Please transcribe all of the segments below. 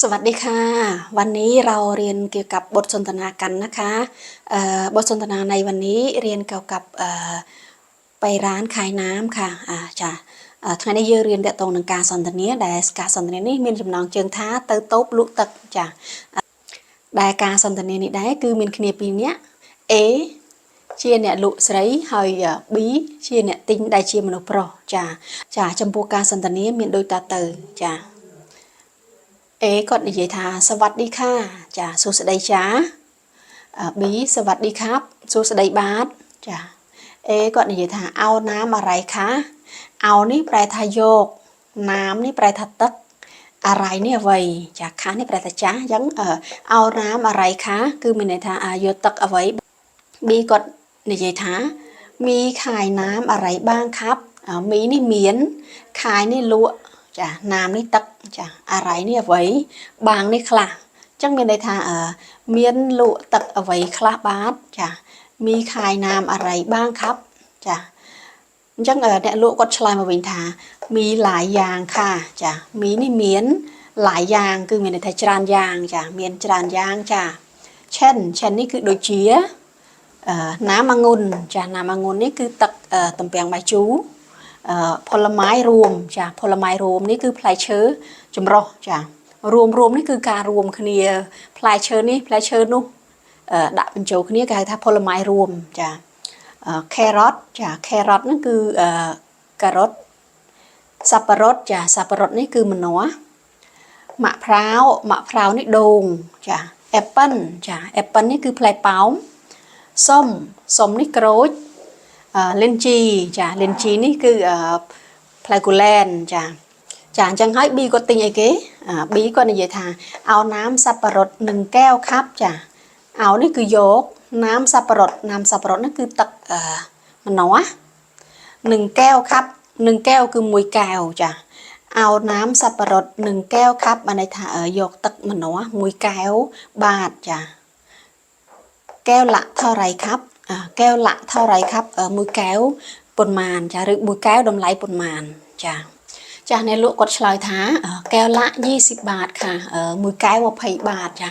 สวัสดีค่ะ วันนี้เราเรียนเกี่ยวกับบทสนทนากันนะคะบทสนทนาในวันนี้เรียนเกี่ยวกับไปร้านขายน้ำค่ะอ่าจ้ะថ្ងៃនេះយើងរៀនតាក់ទងនឹងការសន្ទនាដែលការសន្ទនានេះមានចំណងជើងថាទៅតូបលក់ទឹកចាដែលការសន្ទនានេះដែរគឺមានគ្នាពីរនាក់ A ជាអ្នកលក់ស្រីហើយ B ជាអ្នកទិញដែលជាមនុស្សប្រុសចាចាចំពោះការសន្ទនា មានដូចតទៅចាเอก่อนิยายทาสวัสดีค่ะจ้าสุสดายจ้าบีสวัสดีครับสุสดายบาสจ้าเอก่อนิยายทาเอาน้ำอะไรคะเอานี่แปลทายกน้ำนี่แปลทัดตึกอะไรเนี่ยวัยจาค้านี่แปลทาจ้ายังเอาน้ำอะไรคะคือมีในทาอายุตึกเอาไว้บีก่อนใยายทามีขายน้ำอะไรบ้างครับมีนี่เหมียนขายนี่ลวกចាណាមនេះទឹកចាអរ៉ៃនេះអ្វីបាងនេះខ្លះចឹងមានន័យថាមានលក់ទឹកអ្វីខ្លះបាទចាមីខាយណាមអរ៉ៃបាងครับចាអញ្ចឹងអ្នកលក់គាត់ឆ្លើយមកវិញថាមីឡាយយ៉ាងค่ะចាមីនេះមានឡាយយ៉ាងគឺមានន័យថាច្រើនយ៉ាង ចាមានច្រើនយ៉ាងចាឆិនឆិននេះគឺដូចជាណាមអងុនចាណាមអងុននេះគឺទឹកតំពាំងបាយជូរផលไม้រួមចាផលไม้រួមនេះគឺផ្លែឈើចម្រុះចារួមរួមនេះគឺការរួមគ្នាផ្លែឈើនេះផ្លែឈើនោះដាក់បញ្ចូលគ្នាគេហៅថាផលไม้រួមចា carrot ចា carrot ហ្នឹងគឺ carrot សាប់រ៉ុតចាសាប់រ៉ុតនេះគឺម្នាស់ម៉ាក់ផ្រាវម៉ាក់ផ្រាវនេះដូងចា apple ចា apple នេះគឺផ្លែប៉ោមសុំសុំនេះក្រូចเลนจีจ้ะเลนจีนี่คือพลากูแลนจ้ะจ้ะจังไห้บีก็ติงไอ้เก๋บีก็ในเยธาเอาน้ำสับปะรดหนึ่งแก้วครับจ้ะเอานี่คือโยก น้ำสับปะรดน้ำสับปะรดนั่นคือตักมันหนอหนึ่งแก้วครับหนึ่งแก้วคือมวยแก้วจ้ะเอาน้ำสับปะรดหนึ่งแก้วครับมาในถาเออโยกตักมันหนอมวยแก้วบาทจ้ะแก้วละเท่าไรครับแก้วละเท่าไรครับมือแก้วปนมานจ้าหรือมือแก้วดมไหลปนมานจ้าจ้าในลูกกดฉลอยท้าแก้วละ 20 บาทค่ะ มือแก้วว่าพบาทจ้า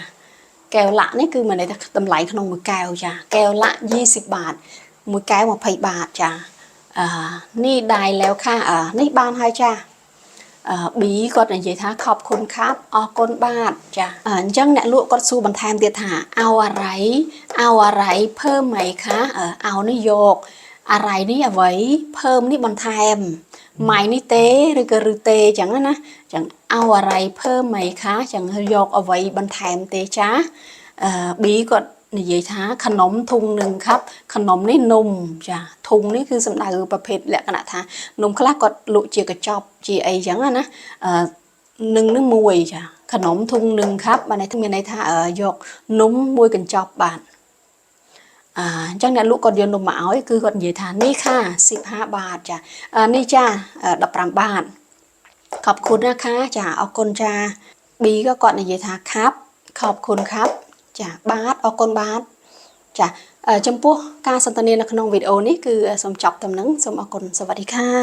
แก้วละนี่คือมันในดมไหลขนมมือแก้วจ้าแก้วละ 20 บาท มือแก้วว่าพบาทจ้านี่ได้แล้วค่ะนี่บ้านให้จ้าบีกាត់និយាយថាอบคุณครับออกก้นบาทจ้าจចឹងអ្នកលក់គាត់សួរបន្ថែមទៀតาเอาอะไรเอาอะไรเพิ่มไหมคะ เออเอานโยก อะไรนี่เอาไว้เพิ่มนี่บนแทมไมมนี่เตหรือกระรือเตจังนั้นนะ จัง เอาอะไรเพิ่มไหมคะ จังโยกเอาไว้บนแทมเตจ้าเออบีก็និយាយ้าขนมทุงหนึ่งครับ ขนมนี่นมจ้ะทุงนี่คือสัំដៅប្រភេទលក្ខណៈថាนมคลกខ្លះគាត់លក់ជាកញ្ចប់ជាអីចឹងណាអឺនឹងនឹมวยจ้ាขนมทุงหนึ่งครับបានន័យថាមានន័อថាยកនมមួយកញ្ចបบបานអញ្ចឹងអ្នកលក់គាត់យកនំមកឲ្យគឺគាត់និយាយថានេះខា15បាតចានេះចា15បាតខอบคุณណាខាចាអរគុណចា B ក៏គាត់និយាយថាខាប់ខอบคุณខាប់ចាបាទអរគុណបាទចាចំពោះការសន្ទនានៅក្នុងវីដេអូនេះគឺសូមចប់តែនឹងសូមអរគុណសวัสดีค่ะ